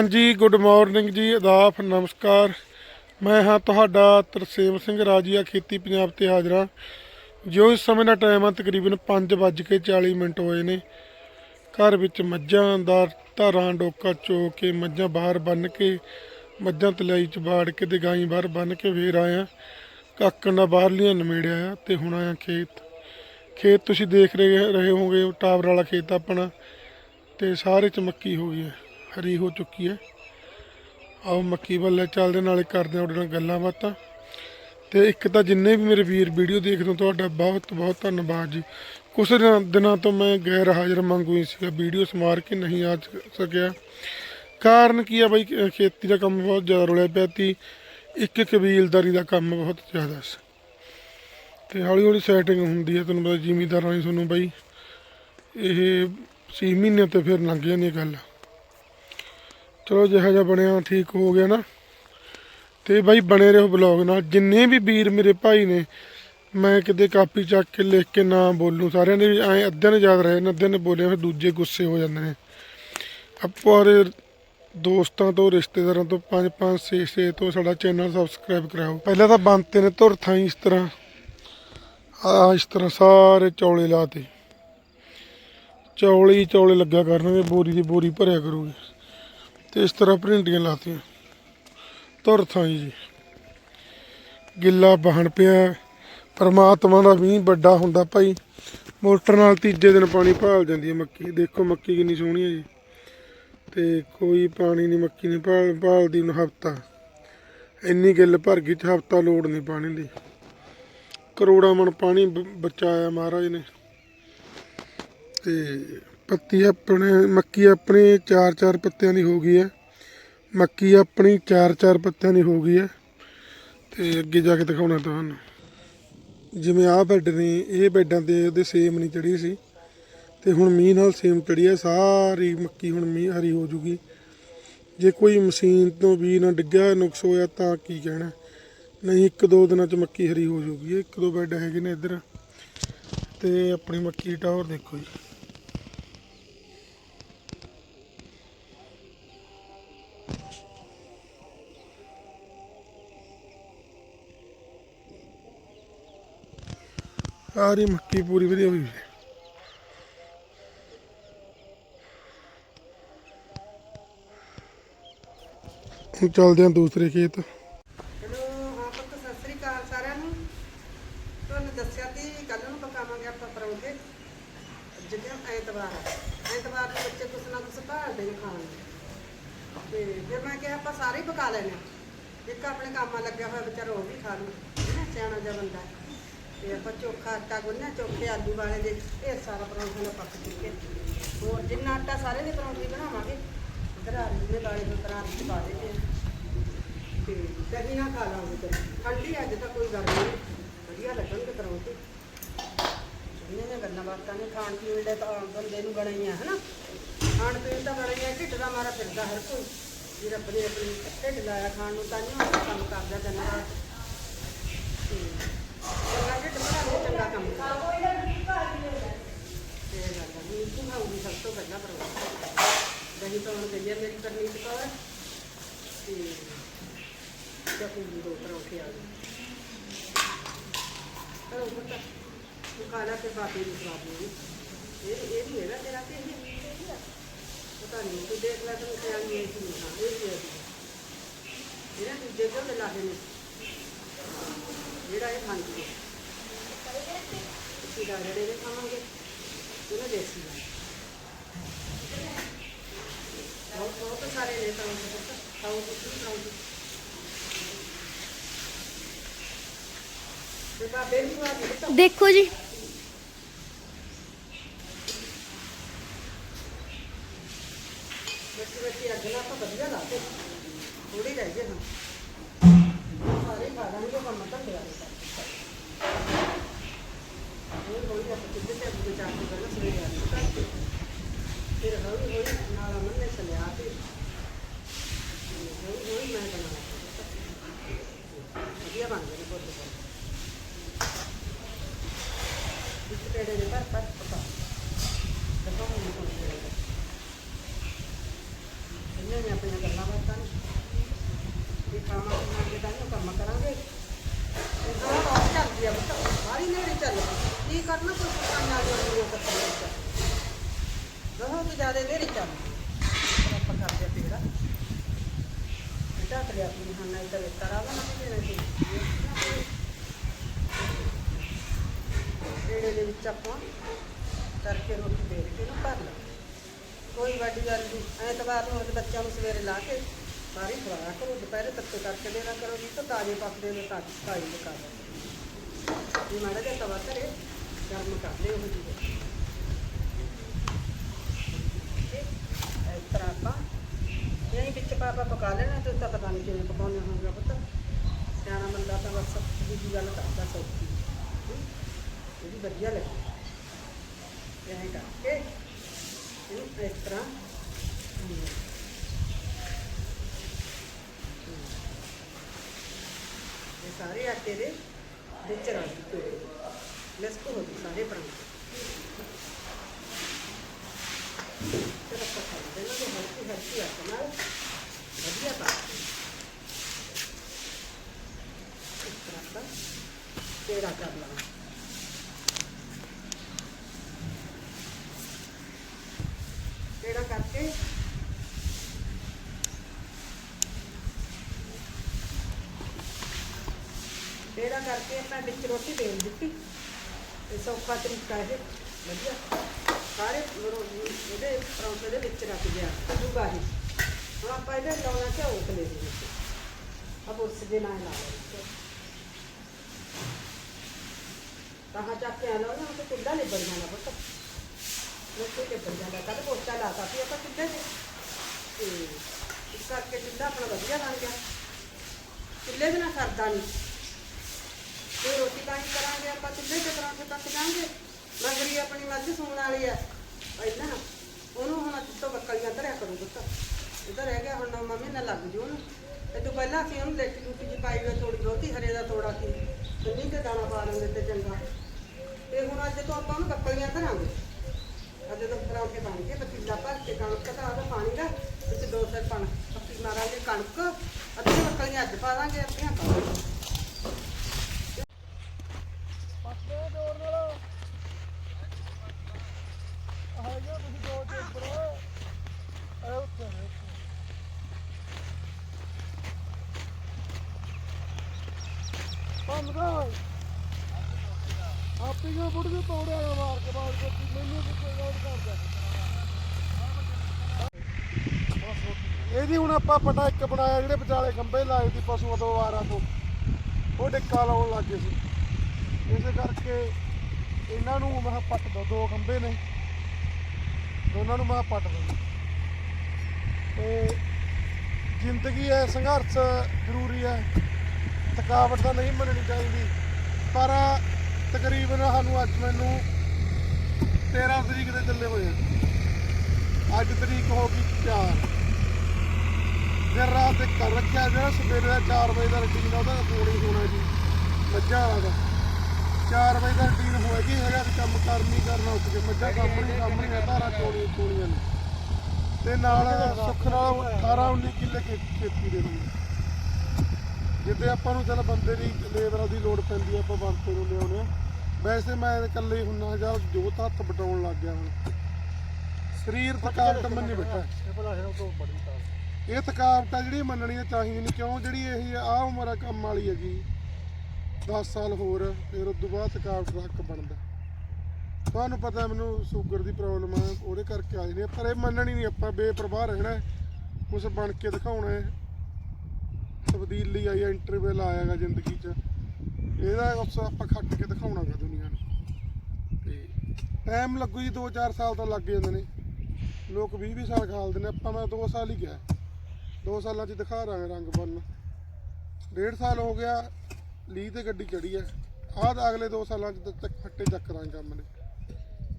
ਹਾਂਜੀ good morning ਜੀ, ਆਦਾਬ, ਨਮਸਕਾਰ। ਮੈਂ ਹਾਂ ਤੁਹਾਡਾ ਤਰਸੇਮ ਸਿੰਘ ਰਾਜੀਆ, ਖੇਤੀ ਪੰਜਾਬ ਤੇ ਹਾਜ਼ਰਾਂ ਜੋ ਇਸ ਸਮੇਂ ਦਾ ਟਾਈਮ ਆ, ਤਕਰੀਬਨ 5:40 ਮਿੰਟ ਹੋਏ ਨੇ। ਘਰ ਵਿੱਚ ਮੱਝਾਂ ਦਾ ਧਾਰਾਂ, ਡੋਕਾ ਚੋ ਕੇ ਮੱਝਾਂ ਬਾਹਰ ਬੰਨ ਕੇ, ਮੱਝਾਂ ਤਲਾਈ ਚ ਬਾੜ ਕੇ ਤੇ ਗਾਈ ਬਾਹਰ ਬੰਨ ਕੇ ਫੇਰ ਆਇਆ ਕਾਕਣ ਦਾ ਬਾਹਰਲੀਆਂ ਨਮੇੜਿਆ ਆ ਤੇ ਹੁਣ ਆਇਆ ਖੇਤ। ਖੇਤ ਤੁਸੀਂ ਦੇਖ ਰਹੇ ਰਹੇ ਹੋਗੇ ਟਾਵਰ ਵਾਲਾ ਖੇਤ ਆਪਣਾ। ਤੇ ਸਾਰੇ ਚ ਮੱਕੀ ਹੋ ਗਈ ਹੈ ਹਰੀ ਹੋ ਚੁੱਕੀ ਹੈ। ਆਓ ਮੱਕੀ ਵੱਲੇ ਚੱਲਦੇ ਨਾਲੇ ਕਰਦੇ ਹਾਂ ਉਹਦੇ ਨਾਲ ਗੱਲਾਂ ਬਾਤਾਂ। ਤੇ ਇੱਕ ਤਾਂ ਜਿੰਨੇ ਵੀ ਮੇਰੇ ਵੀਰ ਵੀਡੀਓ ਦੇਖਦੇ ਹੋ, ਤੁਹਾਡਾ ਬਹੁਤ ਬਹੁਤ ਧੰਨਵਾਦ ਜੀ। ਕੁਝ ਦਿਨਾਂ ਦਿਨਾਂ ਤੋਂ ਮੈਂ ਗੈਰ ਹਾਜ਼ਰ ਮੰਗੂ ਹੀ ਸੀਗਾ ਵੀਡੀਓ ਸਮਾਰ ਕੇ ਨਹੀਂ ਆ ਸਕਿਆ। ਕਾਰਨ ਕੀ ਆ ਬਾਈ ਖੇਤੀ ਦਾ ਕੰਮ ਬਹੁਤ ਜ਼ਿਆਦਾ ਰੁਲਿਆ ਪਿਆ ਤੀ ਇੱਕ ਕਬੀਲਦਾਰੀ ਦਾ ਕੰਮ ਬਹੁਤ ਜ਼ਿਆਦਾ ਸੀ। ਤੇ ਹੌਲੀ ਹੌਲੀ ਸੈਟਿੰਗ ਹੁੰਦੀ ਹੈ, ਤੁਹਾਨੂੰ ਪਤਾ ਜ਼ਿਮੀਦਾਰਾਂ ਦੀ ਤੁਹਾਨੂੰ ਬਾਈ, ਇਹ 6 ਮਹੀਨੇ ਤੇ ਫਿਰ ਲੰਘ ਜਾਂਦੀ ਗੱਲ। ਚਲੋ ਜਿਹਾ ਜਿਹਾ ਬਣਿਆ, ਠੀਕ ਹੋ ਗਿਆ ਨਾ। ਤੇ ਬਾਈ ਬਣੇ ਰਹੋ ਬਲੌਗ ਨਾਲ। ਜਿੰਨੇ ਵੀ ਵੀਰ ਮੇਰੇ ਭਾਈ ਨੇ, ਮੈਂ ਕਿਤੇ ਕਾਪੀ ਚੱਕ ਕੇ ਲਿਖ ਕੇ ਨਾ ਬੋਲੂ। ਸਾਰਿਆਂ ਨੇ ਐ ਅੱਧਿਆਂ ਨੇ ਯਾਦ ਰਹੇ ਨੇ ਅੱਧਿਆਂ ਨੇ ਬੋਲਿਆ ਫਿਰ ਦੂਜੇ ਗੁੱਸੇ ਹੋ ਜਾਂਦੇ ਨੇ। ਆਪਾਂ ਦੇ ਦੋਸਤਾਂ ਤੋਂ, ਰਿਸ਼ਤੇਦਾਰਾਂ ਤੋਂ 5 5 6 6 ਤੋਂ ਸਾਡਾ ਚੈਨਲ ਸਬਸਕ੍ਰਾਈਬ ਕਰਾਓ। ਪਹਿਲਾਂ ਤਾਂ ਬੰਤੇ ਨੇ ਧੁਰ ਥਾਈ ਇਸ ਤਰ੍ਹਾਂ। ਆ ਇਸ ਤਰ੍ਹਾਂ ਸਾਰੇ ਚੌਲੇ ਲਾਤੇ। ਚੌਲੇ ਚੌਲੇ ਲੱਗਾ ਕਰਨਗੇ, ਬੋਰੀ ਦੀ ਬੋਰੀ ਭਰਿਆ ਕਰੂਗੀ। ਤੇ ਇਸ ਤਰ੍ਹਾਂ ਭਰਿੰਡੀਆਂ ਲਾਤੀਆਂ। ਧੁਰ ਥਾਈ ਜੀ। ਗਿੱਲਾ ਬਹਣ ਪਿਆ। ਪਰਮਾਤਮਾ ਦਾ ਵੀ ਵੱਡਾ ਹੁੰਦਾ ਭਾਈ। ਮੋਟਰ ਨਾਲ ਤੀਜੇ ਦਿਨ ਪਾਣੀ ਭਾਲ ਜਾਂਦੀ ਹੈ ਮੱਕੀ। ਦੇਖੋ ਮੱਕੀ ਕਿੰਨੀ ਸੋਹਣੀ ਹੈ ਜੀ। ਤੇ ਕੋਈ ਪਾਣੀ ਨਹੀਂ, ਮੱਕੀ ਨੇ ਭਾਲ, ਭਾਲਦੀ ਨੂੰ ਹਫਤਾ। ਇੰਨੀ ਗਿੱਲ ਭਰ ਗਈ ਤੇ ਹਫਤਾ ਲੋੜ ਨਹੀਂ ਪਾਣੀ ਦੀ। ਕਰੋੜਾਂ ਮਣ ਪਾਣੀ ਬ- ਬਚਾਇਆ ਮਹਾਰਾਜ ਨੇ। ਤੇ ਪੱਤੀ ਆਪਣੇ, ਮੱਕੀ ਆਪਣੀ ਚਾਰ ਚਾਰ ਪੱਤਿਆਂ ਦੀ ਹੋ ਗਈ ਹੈ। ਮੱਕੀ ਆਪਣੀ ਚਾਰ ਚਾਰ ਪੱਤਿਆਂ ਦੀ ਹੋ ਗਈ ਹੈ। ਤੇ ਅੱਗੇ ਜਾ ਕੇ ਦਿਖਾਉਣਾ ਤੁਹਾਨੂੰ। ਜਿਵੇਂ ਆਹ ਬੈੱਡ ਨੇ, ਇਹ ਬੈੱਡਾਂ ਤੇ ਉਹਦੇ ਸੇਮ ਨਹੀਂ ਚੜੀ ਸੀ। ਤੇ ਹੁਣ ਮੀਂਹ ਨਾਲ ਸੇਮ ਚੜੀ ਹੈ। ਸਾਰੀ ਮੱਕੀ ਹੁਣ ਮੀਂਹ ਹਰੀ ਹੋ ਜੂਗੀ। ਜੇ ਕੋਈ ਮਸ਼ੀਨ ਤੋਂ ਵੀ ਨਾ ਡਿੱਗਿਆ, ਨੁਕਸ ਹੋਇਆ ਤਾਂ ਕੀ ਕਹਿਣਾ। ਨਹੀਂ, ਇੱਕ ਦੋ ਦਿਨਾਂ ਚ ਮੱਕੀ ਹਰੀ ਹੋ ਜੂਗੀ। ਇੱਕ ਦੋ ਬੈੱਡ ਹੈਗੇ ਨੇ ਇੱਧਰ। ਤੇ ਆਪਣੀ ਮੱਕੀ ਟਾਵਰ ਦੇਖੋ ਜੀ। ਸਾਰੀ ਮੱਕੀ ਪੂਰੀ ਵਧੀਆ ਹੋਈ ਹੈ। ਹੁਣ ਚੱਲਦੇ ਹਾਂ ਦੂਸਰੇ ਖੇਤ ਹੈਲੋ ਹਾਂ ਪੁੱਤ ਸਤਿ ਸ੍ਰੀ ਅਕਾਲ ਸਾਰਿਆਂ ਨੂੰ ਤੁਹਾਨੂੰ ਦੱਸਿਆ ਸੀ ਕੱਲ ਨੂੰ ਪਕਾਵਾਂਗੇ ਆਪਾਂ ਪਰੌਂਠੇ ਜਿਹੜਾ ਐਤਵਾਰ ਹੈ ਐਤਵਾਰ ਨੂੰ ਬੱਚੇ ਕੁਛ ਨਾ ਕੁਛ ਭਾਲਦੇ ਨੇ ਖਾਣ ਨੂੰ ਤੇ ਫਿਰ ਮੈਂ ਕਿਹਾ ਆਪਾਂ ਸਾਰੇ ਹੀ ਪਕਾ ਲੈਣੇ ਆ। ਇੱਕ ਆਪਣੇ ਕੰਮਾਂ ਲੱਗਿਆ ਹੋਇਆ ਵਿਚਾਰਾ ਉਹ ਵੀ ਖਾ ਲੂ ਹੈ ਸਿਆਣਾ ਜਿਹਾ ਬੰਦਾ ਹੈ। ਤੇ ਆਪਾਂ ਚੋਖਾ ਆਟਾ ਗੁੰਨਿਆ ਚੋਖੇ ਆਲੂ ਵਾਲੇ ਦੇ ਇਹ ਸਾਰਾ ਪਰੌਂਠੇ ਦਾ ਪੱਕ ਚੁੱਕੇ ਹੋਰ ਜਿੰਨਾ ਆਟਾ ਸਾਰੇ ਦੇ ਪਰੌਂਠੇ ਬਣਾਵਾਂਗੇ ਦਰਾਰੀ ਦੇ ਵਾਲੇ ਨੂੰ ਦਰਾਰੀ ਚ ਪਾ ਦੇਣੇ ਤੇ ਦਹੀਂ ਨਾਲ ਖਾ ਲਾਂਗੇ ਤੇ ਠੰਡੀ ਅੱਜ ਤਾਂ ਕੋਈ ਗੱਲ ਨਹੀਂ। ਵਧੀਆ ਲੱਗਣਗੇ ਪਰੌਂਠੇ। ਇਹਨਾਂ ਨੇ ਗੱਲਾਂ ਬਾਤਾਂ ਨੇ, ਖਾਣ ਪੀਣ ਦੇ ਤਾਂ ਬੰਦੇ ਨੂੰ ਬਣਾਈਆਂ, ਹਨਾ? ਖਾਣ ਪੀਣ ਤਾਂ ਬਣਾਈਆਂ, ਢਿੱਡ ਦਾ ਮਾਰਾ ਫਿਰਦਾ ਹਰ ਕੋਈ। ਵੀ ਰੱਬ ਨੇ ਆਪਣੀ ਢਿੱਡ ਲਾਇਆ ਖਾਣ ਨੂੰ, ਤਾਂ ਨਹੀਂ ਕੰਮ ਕਰਦਾ ਦਿਨ ਰਾਤ ਤੇ ਚੰਗਾ ਢਿੱਡ ਬਣਾ ਕੇ ਚੰਗਾ ਕੰਮ ਕਰਦਾ ਇਹ ਗੱਲ ਆ ਵੀ ਤੂੰ ਖਾਊਗੀ ਸਭ ਤੋਂ ਪਹਿਲਾਂ ਪਰੌਂਠੇ ਦਹੀਂ ਤੋਂ ਗਈ ਹੈ ਮੇਰੀ ਕਰਨੀ ਚੁਕਾਵਾ ਤੇ ਚੱਕੂ ਦੀ ਦੋ ਪਰੌਂਠੇ ਆ ਗਏ ਉਹ ਪਤਾ ਤੂੰ ਖਾਣਾ ਤੇ ਬਾਕੀ ਨੂੰ ਖਵਾ ਦੇ ਇਹ ਇਹ ਵੀ ਹੈ ਨਾ ਤੇਰਾ ਤੇ ਇਹ ਪਤਾ ਨਹੀਂ ਤੂੰ ਦੇਖ ਲੈ ਤੂੰ ਕਿਹਾ ਨਹੀਂ ਇਹ ਨਹੀਂ ਖਾ ਇਹ ਵੀ ਹੈ। ਜਿਹੜਾ ਤੂੰ ਦੇ ਦੋ ਲਾਹੇ ਨੇ। ਜਿਹੜਾ ਇਹ ਖਾਂਦੀ ਹੈ ਅਸੀਂ ਜਿਹੜੇ ਦੇ ਖਾਵਾਂਗੇ, ਉਹਨੇ ਦੇਸੀ ਦਾ ਬਹੁਤ ਬਹੁਤ ਸਾਰੇ ਨੇ ਤਾਂ ਖਾਓ ਤੁਸੀਂ ਖਾਓ ਤੇ ਬਾਬੇ ਨੂੰ ਆ ਕੇ ਦੇਖੋ ਜੀ। ਬੱਚੇ ਬੱਚੇ ਅੱਗ ਨਾਲ ਤਾਂ ਵਧੀਆ ਥੋੜੀ ਰਹਿ ਹੁਣ। ਸਾਰੇ ਖਾ ਲਾਂਗੇ ਕੰਮ ਤਾਂ ਲਿਆ ਇਹ ਕੋਈ ਆਪਾਂ ਕਿੱਥੇ ਤੇ ਅੱਗੇ ਜਾ ਕੇ ਪਹਿਲਾਂ ਸਵੇਰੇ ਆ ਗਏ ਫਿਰ ਨਾਲ ਅਮਨ ਨੇ ਚਲਿਆ ਤੇ ਹੌਲੀ ਹੌਲੀ ਮੈਂ ਬਣਾਇਆ ਵਧੀਆ ਬਣ ਗਏ ਬਹੁਤ ਬਹੁਤ ਇਸ ਪੇੜੇ ਦੇ ਪਰ ਪਰ ਪਤਾ ਦੇਖੋ ਹੁਣ ਇਹਨਾਂ ਨੇ ਆਪਣੀਆਂ ਗੱਲਾਂ ਬਾਤਾਂ ਨੇ। ਇਹ ਖਾਣਾ ਪੀਣਾ ਤਾਂ ਕੰਮ ਕਰਾਂਗੇ। ਇਹ ਤਾਂ ਬਹੁਤ ਚੱਲਦੀ ਆ ਬਤਾ ਬਾਹਰੀ ਨੇੜੇ ਚੱਲ ਕੀ ਕਰਨਾ ਕੋਈ ਪਕਾਈਆਂ ਆ ਜਾਂਦੀ ਉਹ ਕੱਟਣ ਵਿੱਚ ਬਹੁਤ ਜ਼ਿਆਦਾ ਨੇੜੇ ਚੱਲ ਆਪਾਂ ਕਰਦੇ ਆ ਪੀੜਾ ਢੱਕ ਲਿਆ ਆਪਣੀ ਹਾਂ ਨਹੀਂ ਦੇ ਵਿੱਚ ਆਪਾਂ ਕਰਕੇ ਰੋਟੀ ਦੇ ਕੇ ਨੂੰ ਭਰ ਲਾ ਕੋਈ ਵੱਡੀ ਗੱਲ ਨਹੀਂ, ਐਤਵਾਰ ਨੂੰ ਉਹਦੇ ਬੱਚਿਆਂ ਨੂੰ ਸਵੇਰੇ ਲਾ ਕੇ ਸਾਰੀ ਖਵਾਇਆ ਕਰੋ, ਦੁਪਹਿਰੇ ਤੱਕੇ ਕਰਕੇ ਦੇਣਾ ਕਰੋ ਜੀ ਤਾਂ ਤਾਜ਼ੇ ਪੱਕਦੇ ਨੇ ਤਾਂ ਤਾਜ਼ੀ ਪਕਾ ਲਓ ਇਹ ਮਾੜਾ ਜਿਹਾ ਤਵਾ ਧਰੇ, ਗਰਮ ਕਰ ਲਿਓ ਉਹ ਜੀ ਇਸ ਤਰ੍ਹਾਂ ਆਪਾਂ ਇਹ ਵਿੱਚ ਪਾ ਪਕਾ ਲੈਣਾ ਤੇ ਤਾਂ ਪਤਾ ਨਹੀਂ ਕਿਵੇਂ ਪਕਾਉਣੇ ਹੋਣਗੇ ਪੁੱਤ। ਸਿਆਣਾ ਬੰਦਾ ਤਾਂ ਬਸ ਦੂਜੀ ਗੱਲ ਕਰਦਾ ਸੌਖੀ। ਹਮ, ਇਹ ਵੀ ਵਧੀਆ ਲੱਗੀ। ਇਹ ਕਰਕੇ ਇਹਨੂੰ ਇਸ ਤਰ੍ਹਾਂ ਹਮ, ਹਮ, ਇਹ ਸਾਰੇ ਆਟੇ ਦੇ ਵਿੱਚ ਰਲ ਦਿੱਤੇ ਲਿਸਕ ਹੋ ਗਈ ਸਾਰੇ ਪਰਾਂਠੇ। ਚਲੋ ਪਕਾ ਦੇਣਾ ਤੇ ਹਲਕੀ ਹਲਕੀ ਹੱਥ ਨਾਲ ਵਧੀਆ ਪਾ ਇਸ ਤਰ੍ਹਾਂ ਦਾ ਤੇਰਾ ਕਰ ਲਾਂਗੇ ਤੇਰਾ ਕਰਕੇ ਤੇਰਾ ਕਰਕੇ ਆਪਾਂ ਵਿੱਚ ਰੋਟੀ ਦੇਣ ਦਿੱਤੀ ਇਹ ਸੌਖਾ ਤਰੀਕਾ ਇਹ ਵਧੀਆ ਸਾਰੇ ਇਹਦੇ ਪਰੌਂਠੇ ਦੇ ਵਿੱਚ ਰੱਖ ਗਿਆ ਕੱਢੂਗਾ ਇਹ ਹੁਣ ਆਪਾਂ ਇਹਦੇ ਲਾਉਣਾ ਘਿਓ ਤੇ ਦੇ ਵਿੱਚ ਅਬ ਉਸ ਦੇ ਨਾਲ ਲਾ ਲੈਣਾ ਕਹਾਂ ਚੱਕ ਕੇ ਆਣਾ ਨਾ ਤੇ ਕਿੱਦਾਂ ਨਿਬੜ ਜਾਣਾ ਪੁੱਤ। ਲੋਕੇ ਕੇ ਬਣ ਜਾਂਦਾ ਕੱਲ ਪੋਚਾ ਲਾਤਾ ਸੀ, ਆਪਾਂ ਕਿੱਦਾਂ ਦੇ ਤੇ ਇਸ ਕਰਕੇ ਚੁੱਲ੍ਹਾ ਆਪਣਾ ਵਧੀਆ ਬਣ ਗਿਆ। ਚੁੱਲ੍ਹੇ ਦੇ ਨਾਲ ਸਰਦਾ ਨਹੀਂ। ਤੇ ਰੋਟੀ ਪਾਣੀ ਕਰਾਂਗੇ, ਆਪਾਂ ਚੁੱਲ੍ਹੇ ਤੇ ਪਰਾਂਠੇ ਪੱਕ ਜਾਣਗੇ। ਮਗਰੀ ਆਪਣੀ ਮੱਝ ਸੂਣ ਵਾਲੀ ਆ। ਪਹਿਲਾਂ ਉਹਨੂੰ ਹੁਣ ਚਿੱਤੋਂ ਬੱਕਲੀਆਂ ਧਰਿਆ ਕਰੂ ਪੁੱਤ। ਇਹਦਾ ਰਹਿ ਗਿਆ, ਹੁਣ ਨੌਵਾਂ ਮਹੀਨਾ ਲੱਗ ਜੂ ਉਹਨੂੰ। ਇਹ ਤੋਂ ਪਹਿਲਾਂ ਅਸੀਂ ਉਹਨੂੰ ਲੇਟੀ ਲੂਟੀ ਜੀ ਪਾਈ ਹੋਈ ਥੋੜੀ ਬਹੁਤੀ, ਹਰੇ ਦਾ ਤੋੜਾ ਸੀ। ਚੰਨੀ ਤੇ ਦਾਣਾ ਪਾ ਲੈਂਦੇ ਤੇ ਚੰਗਾ। ਤੇ ਹੁਣ ਅੱਜ ਤੋਂ ਆਪਾਂ ਉਹਨੂੰ ਬੱਕਲੀਆਂ ਧਰਾਂਗੇ। ਅੱਜ ਤੋਂ ਪਰਾਂਠੇ ਬਣ ਕੇ ਪਤੀਲਾ ਭਰ ਕੇ ਕਣਕ ਦਾ ਉਹਦਾ ਪਾਣੀ ਦਾ, ਵਿੱਚ ਦੋ ਸਿਰ ਪਣ। ਪੱਤੀ ਮਾਰਾਂਗੇ ਕਣਕ, ਅੱਧੀਆਂ ਬੱਕਲੀਆਂ ਅੱਜ ਪਾ ਦਾਂਗੇ, ਅੱਧੀਆਂ ਪਾ ਦਾਂਗੇ ਪੱਕੇ ਜੋਰ ਨਾਲ ਆ ਗਿਆ ਤੁਸੀਂ ਦੋ ਤੇ ਉੱਪਰ ਆ ਉੱਤੇ ਨੇ ਪੰਗਾ ਆਪੀ ਜੋ ਬੁੜ ਕੇ ਤੋੜਿਆ ਨਾ ਮਾਰ ਕੇ ਬਾਅਦ ਵਿੱਚ ਮੈਨੂੰ ਕਿੱਥੇ ਗੌਰ ਕਰਦਾ ਇਹਦੀ ਹੁਣ ਆਪਾਂ ਪਟਾ ਇੱਕ ਬਣਾਇਆ ਜਿਹੜੇ ਵਿਚਾਲੇ ਖੰਭੇ ਲਾਏ ਸੀ ਪਸ਼ੂਆਂ ਤੋਂ, ਵਾਰਾਂ ਤੋਂ। ਉਹ ਡਿੱਕਾ ਲਾਉਣ ਲੱਗੇ ਸੀ। ਇਸੇ ਕਰਕੇ ਇਹਨਾਂ ਨੂੰ ਮੈਂ ਪੱਟ ਦੋ ਦੋ ਖੰਭੇ ਨੇ। ਦੋਨਾਂ ਨੂੰ ਮੈਂ ਪੱਟ ਦੋ। ਤੇ ਜ਼ਿੰਦਗੀ ਹੈ, ਸੰਘਰਸ਼ ਜ਼ਰੂਰੀ ਹੈ। ਥਕਾਵਟ ਤਾਂ ਨਹੀਂ ਮੰਨਣੀ ਚਾਹੀਦੀ। ਪਰ ਤਕਰੀਬਨ ਸਾਨੂੰ ਅੱਜ ਮੈਨੂੰ 13 ਤਰੀਕ ਦੇ ਚੱਲੇ ਹੋਏ ਆ। ਅੱਜ ਤਰੀਕ ਹੋ ਗਈ 4 ਦਿਨ ਰਾਤ ਤੇ ਕਰ ਰੱਖਿਆ ਜਿਹੜਾ ਸਵੇਰੇ ਦਾ 4 ਵਜੇ ਦਾ ਰੁਟੀਨ ਆ ਉਹਦਾ ਪੂਰੀ ਹੋਣਾ ਜੀ। ਮੱਝਾਂ ਵਾਲਾ ਦਾ। 4 ਵਜੇ ਦਾ ਰੁਟੀਨ ਹੋਏਗੀ ਹੈਗਾ ਵੀ ਕੰਮ ਕਰਨੀ ਕਰਨਾ ਉੱਠ ਕੇ ਮੱਝਾਂ ਸਾਹਮਣੇ ਸਾਹਮਣੇ ਆ ਧਾਰਾਂ ਚੋਣੀ ਚੋਣੀਆਂ ਨੇ। ਤੇ ਨਾਲ ਸੁੱਖ ਨਾਲ 18 19 ਕਿੱਲੇ ਖੇ- ਖੇਤੀ ਦੇ ਨੂੰ ਜਿੱਦੇ ਆਪਾਂ ਨੂੰ ਚੱਲ ਬੰਦੇ ਦੀ ਲੇਬਰ ਦੀ ਲੋੜ ਪੈਂਦੀ ਆ, ਆਪਾਂ ਬੰਦੇ ਨੂੰ ਲਿਆਉਣੇ ਆ। ਵੈਸੇ ਮੈਂ ਇਕੱਲੇ ਹੀ ਹੁੰਨਾ ਜਾਂ ਜੋਤ ਹੱਥ ਬਟਾਉਣ ਲੱਗ ਗਿਆ ਹੁਣ। ਸਰੀਰ ਥਕਾਵਟ ਮੰਨੀ ਬੈਠਾ। ਇਹ ਥਕਾਵਟ ਆ ਜਿਹੜੀ ਮੰਨਣੀ ਤਾਂ ਚਾਹੀਦੀ ਨਹੀਂ, ਕਿਉਂ? ਜਿਹੜੀ ਇਹ ਆ ਉਮਰ ਆ ਕੰਮ ਵਾਲੀ ਹੈਗੀ 10 ਸਾਲ ਹੋਰ, ਫਿਰ ਉਸ ਤੋਂ ਬਾਅਦ ਥਕਾਵਟ ਦਾ ਹੱਕ ਬਣਦਾ। ਤੁਹਾਨੂੰ ਪਤਾ ਮੈਨੂੰ ਸ਼ੂਗਰ ਦੀ ਪ੍ਰੋਬਲਮ ਆ, ਉਹਦੇ ਕਰਕੇ ਆ ਜਾਂਦੀ ਆ ਪਰ ਇਹ ਮੰਨਣੀ ਨਹੀਂ, ਆਪਾਂ ਬੇਪਰਵਾਹ ਰਹਿਣਾ ਕੁਝ ਬਣ ਕੇ ਦਿਖਾਉਣਾ ਹੈ। ਤਬਦੀਲੀ ਆਈ ਇੰਟਰਵਿਊ ਆਇਆਗਾ ਜ਼ਿੰਦਗੀ 'ਚ। ਇਹਦਾ ਉਸ ਆਪਾਂ ਖੱਟ ਕੇ ਦਿਖਾਉਣਾਗਾ ਦੁਨੀਆ ਨੂੰ। ਤੇ ਟਾਈਮ ਲੱਗੂ ਜੀ 2-4 ਸਾਲ ਤਾਂ ਲੱਗ ਜਾਂਦੇ ਨੇ। ਲੋਕ 20-20 ਸਾਲ ਖਾਲਦੇ ਨੇ, ਆਪਾਂ ਮੈਂ 2 ਸਾਲ ਹੀ ਗਿਆ 2 ਸਾਲਾਂ 'ਚ ਦਿਖਾ ਰਾਂ ਰੰਗ ਬੰਨ ਡੇਢ ਸਾਲ ਹੋ ਗਿਆ ਲੀ ਤੇ ਗੱਡੀ ਚੜੀ ਐ ਆਹ ਅਗਲੇ 2 ਸਾਲਾਂ 'ਚ ਤੱਕ ਖੱਟੇ ਚੱਕ ਰਾਂ ਕੰਮ ਨੇ।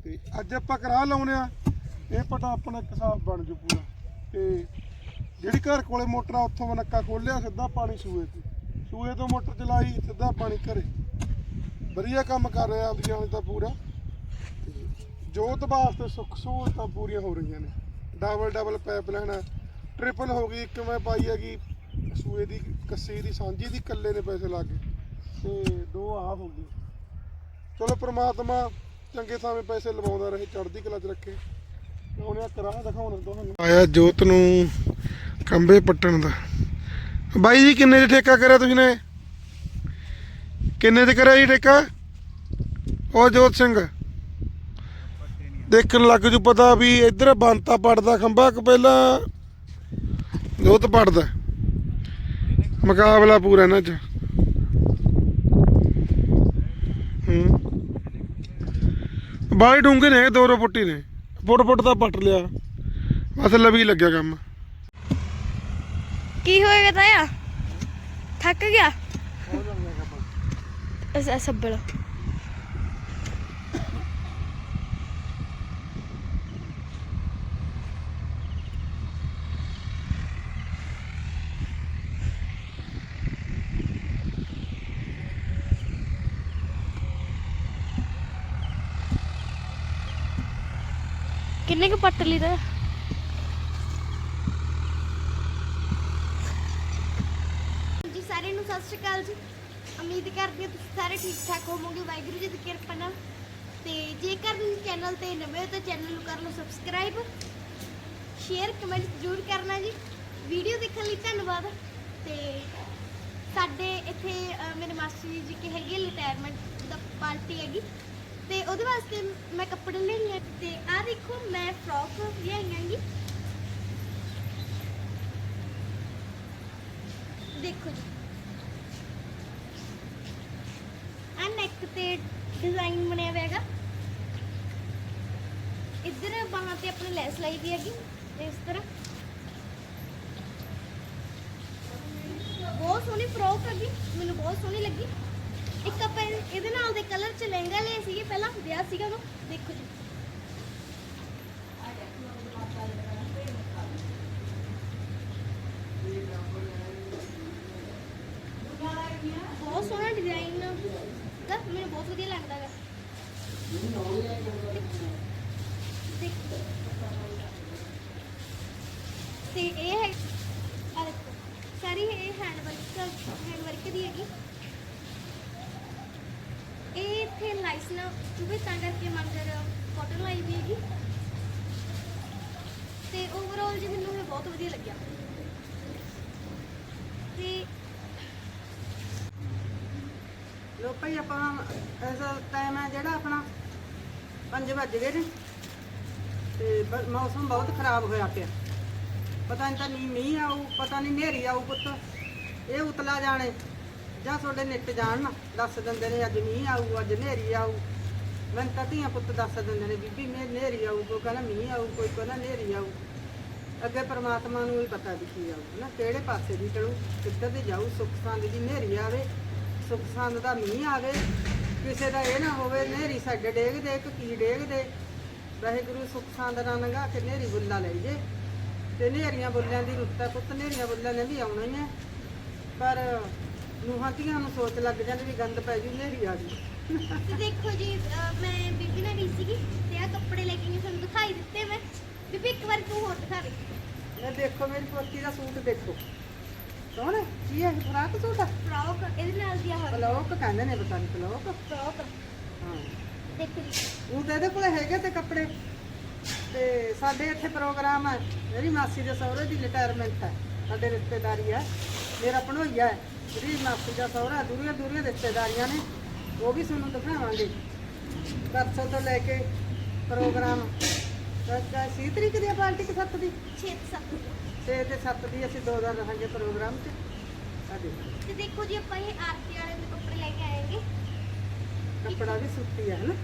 ਤੇ ਅੱਜ ਆਪਾਂ ਕਰਾ ਲਾਉਨੇ ਆ, ਇਹ ਪਟਾ ਆਪਣਾ ਇੱਕ ਹਿਸਾਬ ਬਣ ਜੂ ਪੂਰਾ। ਤੇ ਜਿਹੜੀ ਘਰ ਕੋਲੇ ਮੋਟਰ ਆ ਉੱਥੋਂ ਮੈਂ ਨੱਕਾ ਖੋਲਿਆ ਸਿੱਧਾ ਪਾਣੀ ਸੂਏ ਤੇ। ਸੂਏ ਤੋਂ ਮੋਟਰ ਚਲਾਈ, ਸਿੱਧਾ ਪਾਣੀ ਘਰੇ। ਵਧੀਆ ਕੰਮ ਕਰ ਰਿਹਾ ਆਪਦੀਆਂ ਹੁਣ ਤਾਂ ਪੂਰਾ। ਤੇ ਜੋਤ ਵਾਸਤੇ ਸੁੱਖ ਸਹੂਲਤਾਂ ਪੂਰੀਆਂ ਹੋ ਰਹੀਆਂ ਨੇ। ਡਬਲ ਡਬਲ ਪਾਈਪ ਲੈਣਾ ਟ੍ਰਿਪਲ ਹੋ ਗਈ, ਇੱਕ ਮੈਂ ਪਾਈ ਹੈਗੀ ਸੂਏ ਦੀ, ਕੱਸੀ ਦੀ, ਸਾਂਝੀ ਦੀ ਇਕੱਲੇ ਨੇ ਪੈਸੇ ਲਾ ਕੇ। ਤੇ ਦੋ ਆ ਹੋ ਗਈ ਚਲੋ ਪ੍ਰਮਾਤਮਾ ਚੰਗੇ ਥਾਵੇਂ ਪੈਸੇ ਲਵਾਉਂਦਾ ਰਹੇ, ਚੜ੍ਹਦੀ ਕਲਾ 'ਚ ਰੱਖੇ। ਉਹਨੇ ਕਰਾ ਦਿਖਾਉਣਾ ਤੁਹਾਨੂੰ ਆਇਆ ਜੋਤ ਨੂੰ ਕੰਬੇ ਪੱਟਣ ਦਾ। ਬਾਈ ਜੀ, ਕਿੰਨੇ ਦੇ ਠੇਕਾ ਕਰਿਆ ਤੁਸੀਂ ਨੇ? ਕਿੰਨੇ ਦੇ ਕਰਿਆ ਜੀ ਠੇਕਾ? ਉਹ ਜੋਤ ਸਿੰਘ। ਦੇਖਣ ਲੱਗ ਜੂ ਪਤਾ ਵੀ ਇੱਧਰ ਬੰਤਾ ਪੜਦਾ ਖੰਭਾ, ਕਿ ਪਹਿਲਾਂ ਜੋਤ ਪੜਦਾ। ਮੁਕਾਬਲਾ ਪੂਰਾ ਇਹਨਾਂ ਚ। ਬਾਈ ਡੂੰਘੇ ਨੇ, ਦੋ ਦੋ ਫੁੱਟੀ ਨੇ। ਫੁੱਟ ਫੁੱਟ ਦਾ ਪੱਟ ਲਿਆ। ਬਸ ਲਵੀ ਲੱਗਿਆ ਕੰਮ। ਕੀ ਹੋਏਗਾ ਤਾਇਆ? ਥੱਕ ਗਿਆ? ਸੱਬਲ ਕਿੰਨੇ ਕੁ ਪੱਟ ਲਈ ਤਾਇਆ ਜੀ, ਸਾਰਿਆਂ ਨੂੰ ਸਤਿ ਸ਼੍ਰੀ ਅਕਾਲ ਜੀ। ਉਮੀਦ ਕਰਦੀ ਹਾਂ ਤੁਸੀਂ ਸਾਰੇ ਠੀਕ ਠਾਕ ਹੋਵੋਗੇ। ਵਾਹਿਗੁਰੂ ਜੀ ਦੀ ਕਿਰਪਾ ਨਾਲ। ਤੇ ਜੇਕਰ ਚੈਨਲ ਤੇ ਨਵੇਂ ਹੋ ਤਾਂ ਚੈਨਲ ਨੂੰ ਕਰ ਲਓ ਸਬਸਕ੍ਰਾਈਬ। ਸ਼ੇਅਰ, ਕਮੈਂਟ ਜ਼ਰੂਰ ਕਰਨਾ ਜੀ। ਵੀਡੀਓ ਦੇਖਣ ਲਈ ਧੰਨਵਾਦ। ਤੇ ਸਾਡੇ ਇੱਥੇ ਮੇਰੇ ਮਾਸਟਰ ਜੀ ਕੀ ਹੈਗੀ ਰਿਟਾਇਰਮੈਂਟ ਦਾ ਪਾਰਟੀ ਹੈਗੀ। ਤੇ ਉਹਦੇ ਵਾਸਤੇ ਮੈਂ ਕੱਪੜੇ ਲੈਣੇ ਤੇ ਆਹ ਦੇਖੋ ਮੈਂ ਫਰੋਕ ਲਿਆਈਆਂ ਦੇਖੋ ਜੀ। ਆ ਨੈਕ ਤੇ ਡਿਜ਼ਾਈਨ ਬਣਿਆ ਹੋਇਆ ਹੈਗਾ। ਇੱਧਰ ਬਾਹਾਂ ਤੇ ਆਪਣੇ ਲੈਸ ਲਾਈ ਦੀ ਹੈਗੀ, ਇਸ ਤਰ੍ਹਾਂ। ਬਹੁਤ ਸੋਹਣੀ ਫਰੋਕ ਹੈਗੀ, ਮੈਨੂੰ ਬਹੁਤ ਸੋਹਣੀ ਲੱਗੀ। ਇੱਕ ਆਪਾਂ ਇਹ- ਇਹਦੇ ਨਾਲ ਦੇ ਕਲਰ ਚ ਲਹਿੰਗਾ ਲਿਆ ਸੀਗੇ, ਪਹਿਲਾਂ ਵਿਆਹ ਸੀਗਾ ਉਹ ਦੇਖੋ ਜੀ। ਬਹੁਤ ਸੋਹਣਾ ਡਿਜ਼ਾਈਨ ਦਾ ਮੈਨੂੰ ਬਹੁਤ ਵਧੀਆ ਲੱਗਦਾ ਹੈ ਤੇ ਇਹ ਹੈ ਆ ਦੇਖੋ ਸਾਰੀ ਇਹ ਹੈਂਡ ਵਰਕ ਹੈਂਡ ਵਰਕ ਦੀ ਹੈਗੀ ਇਹ ਇੱਥੇ ਲਾਈਸ ਨਾ ਚੁਬੇ ਤਾਂ ਕਰਕੇ ਮੰਦਰ ਕਾਟਨ ਲਾਈ ਵੀ ਹੈਗੀ ਤੇ ਓਵਰਆਲ ਜੀ ਮੈਨੂੰ ਇਹ ਬਹੁਤ ਵਧੀਆ ਲੱਗਿਆ। ਤੇ ਲੋ ਭਾਈ ਆਪਾਂ ਐਸਾ ਟਾਈਮ ਹੈ ਜਿਹੜਾ ਆਪਣਾ 5 ਵੱਜ ਗਏ ਨੇ ਤੇ ਬ- ਮੌਸਮ ਬਹੁਤ ਖਰਾਬ ਹੋਇਆ ਪਿਆ। ਪਤਾ ਨਹੀਂ ਤਾਂ ਨਹੀਂ ਮੀਂਹ ਆਊ, ਪਤਾ ਨਹੀਂ ਹਨੇਰੀ ਆਊ ਪੁੱਤ। ਇਹ ਉਤਲਾ ਜਾਣੇ, ਜਾਂ ਤੁਹਾਡੇ ਨਿੱਟ ਜਾਣ ਨਾ, ਦੱਸ ਦਿੰਦੇ ਨੇ ਅੱਜ ਮੀਂਹ ਆਊ, ਅੱਜ ਹਨੇਰੀ ਆਊ। ਮੈਨੂੰ ਤਾਂ ਧੀਆਂ ਪੁੱਤ ਦੱਸ ਦਿੰਦੇ ਨੇ, ਬੀਬੀ ਮੇ, ਹਨੇਰੀ ਆਊ, ਕੋਈ ਕਹਿੰਦਾ ਮੀਂਹ ਆਊ, ਕੋਈ ਕਹਿੰਦਾ ਹਨੇਰੀ ਆਊ। ਅੱਗੇ ਪ੍ਰਮਾਤਮਾ ਨੂੰ ਹੀ ਪਤਾ ਵੀ ਕੀ ਨਾ, ਕਿਹੜੇ ਪਾਸੇ ਦੀ ਚੜੂ ਕਿੱਧਰ ਦੀ ਜਾਊ, ਸੁੱਖ ਸੰਦ ਦੀ ਹਨੇਰੀ ਆਵੇ, ਸੁੱਖ ਸੰਦ ਦਾ ਮੀਂਹ ਆਵੇ, ਕਿਸੇ ਦਾ ਇਹ ਨਾ ਹੋਵੇ, ਹਨੇਰੀ ਸਾਡੇ ਡੇਗ ਦੇ ਕਿ ਕੀ ਡੇਗ ਦੇ। ਵਾਹਿਗੁਰੂ ਸੁੱਖ ਸੰਦ ਨਾਲ ਲੰਘਾ ਕੇ ਹਨੇਰੀ ਬੁੱਲਾ ਲੈ ਜੇ। ਤੇ ਹਨੇਰੀਆਂ ਬੁੱਲਿਆਂ ਦੀ ਰੁੱਤ ਪੁੱਤ, ਹਨੇਰੀਆਂ ਬੁੱਲਿਆਂ ਨੇ ਵੀ ਆਉਣਾ ਹੀ ਹੈ ਪਰ ਨੂੰਹਾਂ ਨੂੰ ਸੋਚ ਲੱਗ ਜਾਂਦੀ ਵੀ ਗੰਦ ਪੈ ਜੂ, ਹਨੇਰੀ ਆ ਜੂ। ਦੇਖੋ ਜੀ, ਅਹ ਮੈਂ ਬੀਬੀ ਨਾਲ ਗਈ ਸੀਗੀ, ਤੇ ਆ ਕੱਪੜੇ ਲੈ ਕੇ ਗਈ ਤੁਹਾਨੂੰ ਦਿਖਾਈ ਦਿੱਤੇ ਮੈਂ। ਬੀਬੀ ਇੱਕ ਵਾਰ ਤੂੰ ਹੋਰ ਦਿਖਾ ਦੇ। ਇਹ ਦੇਖੋ ਮੇਰੀ ਪੋਤੀ ਦਾ ਸੂਟ ਦੇਖੋ। ਸੋਹਣਾ ਹੈ? ਕੀ ਹੈ? ਫਰਾਕ ਸੂਟ ਹੈ? ਫਰੋਕ ਇਹਦੇ ਨਾਲ ਦੀ ਆ ਹੋਰ। ਪਲੋਕ ਕਹਿੰਦੇ ਨੇ ਪਤਾ ਨਹੀਂ ਪਲੋਕ ਫਰੋਕ ਹਾਂ। ਦੇਖੋ ਜੀ ਉਹ ਤਾਂ ਇਹਦੇ ਕੋਲ ਹੈਗੇ ਤੇ ਕੱਪੜੇ। ਤੇ ਸਾਡੇ ਇੱਥੇ ਪ੍ਰੋਗਰਾਮ ਹੈ। ਮੇਰੀ ਮਾਸੀ ਦੇ ਸਹੁਰੇ ਦੀ ਰਿਟਾਇਰਮੈਂਟ ਹੈ। ਸਾਡੇ ਰਿਸ਼ਤੇਦਾਰੀ ਹੈ। ਮੇਰਾ ਭਣੋਈਆ ਹੈ। ਜਿਹੜੀ ਮਾਸੀ ਦਾ ਸਹੁਰਾ ਦੂਰੀਆਂ ਦੂਰੀਆਂ ਰਿਸ਼ਤੇਦਾਰੀਆਂ ਨੇ। ਉਹ ਵੀ ਤੁਹਾਨੂੰ ਦਿਖਾਵਾਂਗੇ। ਪਰਸੋਂ ਤੋਂ ਲੈ ਕੇ ਪ੍ਰੋਗਰਾਮ। ਤਾਂ ਸੀ ਤਰੀਕ ਦੀ ਹੈ ਪਾਰਟੀ ਕਿ ਸੱਤ ਦੀ? 6 7 ਛੇ ਤੇ 7 ਦੀ ਅਸੀਂ ਦੋ ਦਿਨ ਰਹਾਂਗੇ ਪ੍ਰੋਗਰਾਮ 'ਚ ਆ ਦੇਖੋ। ਤੇ ਦੇਖੋ ਜੀ ਆਪਾਂ ਇਹ ਆਰਤੀ ਵਾਲੇ ਦੇ ਕੱਪੜੇ ਲੈ ਕੇ ਆਏਗੇ। ਕੱਪੜਾ ਵੀ ਸੁੱਤੀ ਹੈ ਨਾ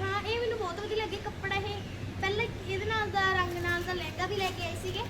ਹਾਂ ਇਹ ਮੈਨੂੰ ਬਹੁਤ ਵਧੀਆ ਲੱਗੇ। ਕੱਪੜਾ ਇਹ ਪਹਿਲਾਂ ਇਹਦੇ ਨਾਲ ਦਾ ਰੰਗ ਨਾਲ ਦਾ ਲਹਿੰਗਾ ਵੀ ਲੈ ਕੇ ਆਏ ਸੀਗੇ।